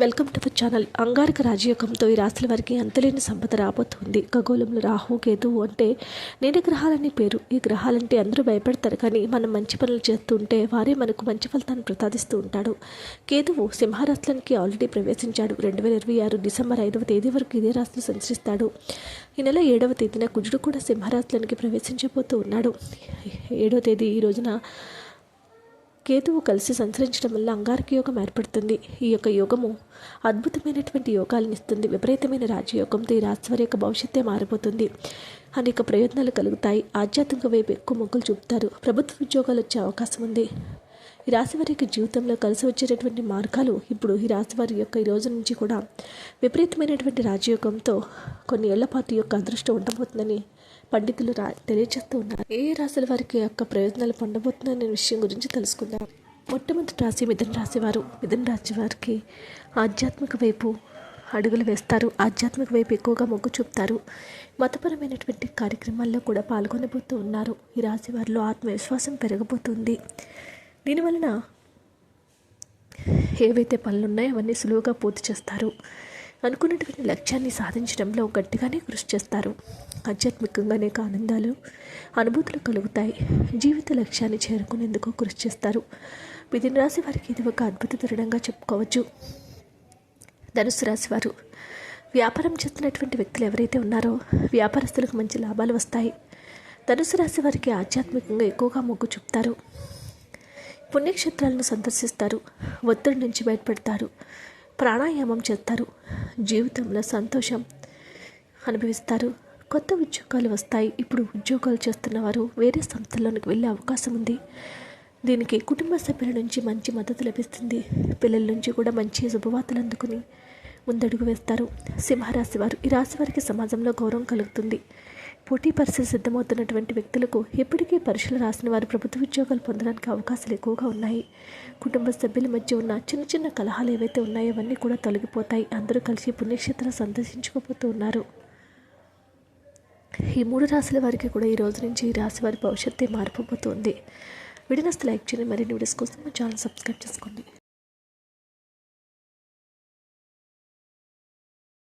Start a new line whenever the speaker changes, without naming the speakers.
Welcome to our channel. అంగారక రాజయోగంతో ఈ రాశుల వారికి అంతలేని సంపద రాబోతుంది. ఖగోళంలో రాహు కేతువు అంటే నేను గ్రహాలని పేరు. ఈ గ్రహాలంటే అందరూ భయపడతారు కానీ మనం మంచి పనులు చేస్తూ ఉంటే వారే మనకు మంచి ఫలితాన్ని ప్రసాదిస్తూ ఉంటాడు. కేతువు సింహరాశులకి ఆల్రెడీ ప్రవేశించాడు. రెండు వేల ఇరవై ఆరు డిసెంబర్ ఐదవ తేదీ వరకు ఇదే రాశిని సంచరిస్తాడు. ఈ నెల ఏడవ తేదీన కుజుడు కూడా సింహరాశులకి ప్రవేశించబోతూ ఉన్నాడు. ఏడవ తేదీ ఈ రోజున కేతువు కలిసి సంచరించడం వల్ల అంగారక యోగం ఏర్పడుతుంది. ఈ యొక్క యోగము అద్భుతమైనటువంటి యోగాలను ఇస్తుంది. విపరీతమైన రాజయోగంతో ఈ రాశివారి యొక్క భవిష్యత్తే మారిపోతుంది. అనేక ప్రయోజనాలు కలుగుతాయి. ఆధ్యాత్మిక వైపు ఎక్కువ మొగ్గులు చూపుతారు. ప్రభుత్వ ఉద్యోగాలు వచ్చే అవకాశం ఉంది. ఈ రాశి వారికి యొక్క జీవితంలో కలిసి వచ్చేటటువంటి మార్గాలు ఇప్పుడు ఈ రాశి వారి యొక్క ఈ రోజు నుంచి కూడా విపరీతమైనటువంటి రాజయోగంతో కొన్ని ఏళ్ళ పాటు యొక్క అదృష్టం ఉండబోతుందని పండితులు రా తెలియజేస్తూ ఉన్నారు. ఏ రాశుల వారికి యొక్క ప్రయోజనాలు పొందబోతున్నాయనే విషయం గురించి తెలుసుకుందాం. మొట్టమొదటి రాశి మిథున రాశివారు. మిథున రాశి వారికి ఆధ్యాత్మిక వైపు అడుగులు వేస్తారు. ఆధ్యాత్మిక వైపు ఎక్కువగా మొగ్గు చూపుతారు. మతపరమైనటువంటి కార్యక్రమాల్లో కూడా పాల్గొనబోతూ ఉన్నారు. ఈ రాశి వారిలో ఆత్మవిశ్వాసం పెరగబోతుంది. దీనివలన ఏవైతే పనులు ఉన్నాయో అవన్నీ సులువుగా పూర్తి చేస్తారు. అనుకున్నటువంటి లక్ష్యాన్ని సాధించడంలో గట్టిగానే కృషి చేస్తారు. ఆధ్యాత్మికంగా అనేక ఆనందాలు అనుభూతులు కలుగుతాయి. జీవిత లక్ష్యాన్ని చేరుకునేందుకు కృషి చేస్తారు. మిథున రాశి వారికి ఇది ఒక అద్భుత తరుణంగా చెప్పుకోవచ్చు. ధనుసు రాశి వారు వ్యాపారం చేస్తున్నటువంటి వ్యక్తులు ఎవరైతే ఉన్నారో వ్యాపారస్తులకు మంచి లాభాలు వస్తాయి. ధనుసు రాశి వారికి ఆధ్యాత్మికంగా ఎక్కువగా మొగ్గు చూపుతారు. పుణ్యక్షేత్రాలను సందర్శిస్తారు ఒత్తిడి నుంచి బయటపడతారు ప్రాణాయామం చేస్తారు జీవితంలో సంతోషం అనుభవిస్తారు. కొత్త ఉద్యోగాలు వస్తాయి. ఇప్పుడు ఉద్యోగాలు చేస్తున్న వారు వేరే సంస్థల్లోనికి వెళ్ళే అవకాశం ఉంది. దీనికి కుటుంబ సభ్యుల నుంచి మంచి మద్దతు లభిస్తుంది. పిల్లల నుంచి కూడా మంచి శుభవార్తలు అందుకుని ముందడుగు వేస్తారు. సింహరాశి వారు ఈ రాశి వారికి సమాజంలో గౌరవం కలుగుతుంది. పోటీ పరీక్షలు సిద్ధమవుతున్నటువంటి వ్యక్తులకు ఎప్పటికీ పరీక్షలు రాసిన వారు ప్రభుత్వ ఉద్యోగాలు పొందడానికి అవకాశాలు ఎక్కువగా ఉన్నాయి. కుటుంబ సభ్యుల మధ్య ఉన్న చిన్న చిన్న కలహాలు ఏవైతే ఉన్నాయో అవన్నీ కూడా తొలగిపోతాయి. అందరూ కలిసి పుణ్యక్షేత్రం సందర్శించుకోబోతూ ఉన్నారు. ఈ మూడు రాశుల వారికి కూడా ఈ రోజు నుంచి ఈ రాశి వారి భవిష్యత్తే మారిపోబోతుంది. వీడియోస్ లైక్ చేయండి. మరిన్ని వీడియోస్ కోసం ఛానల్ సబ్స్క్రైబ్ చేసుకోండి.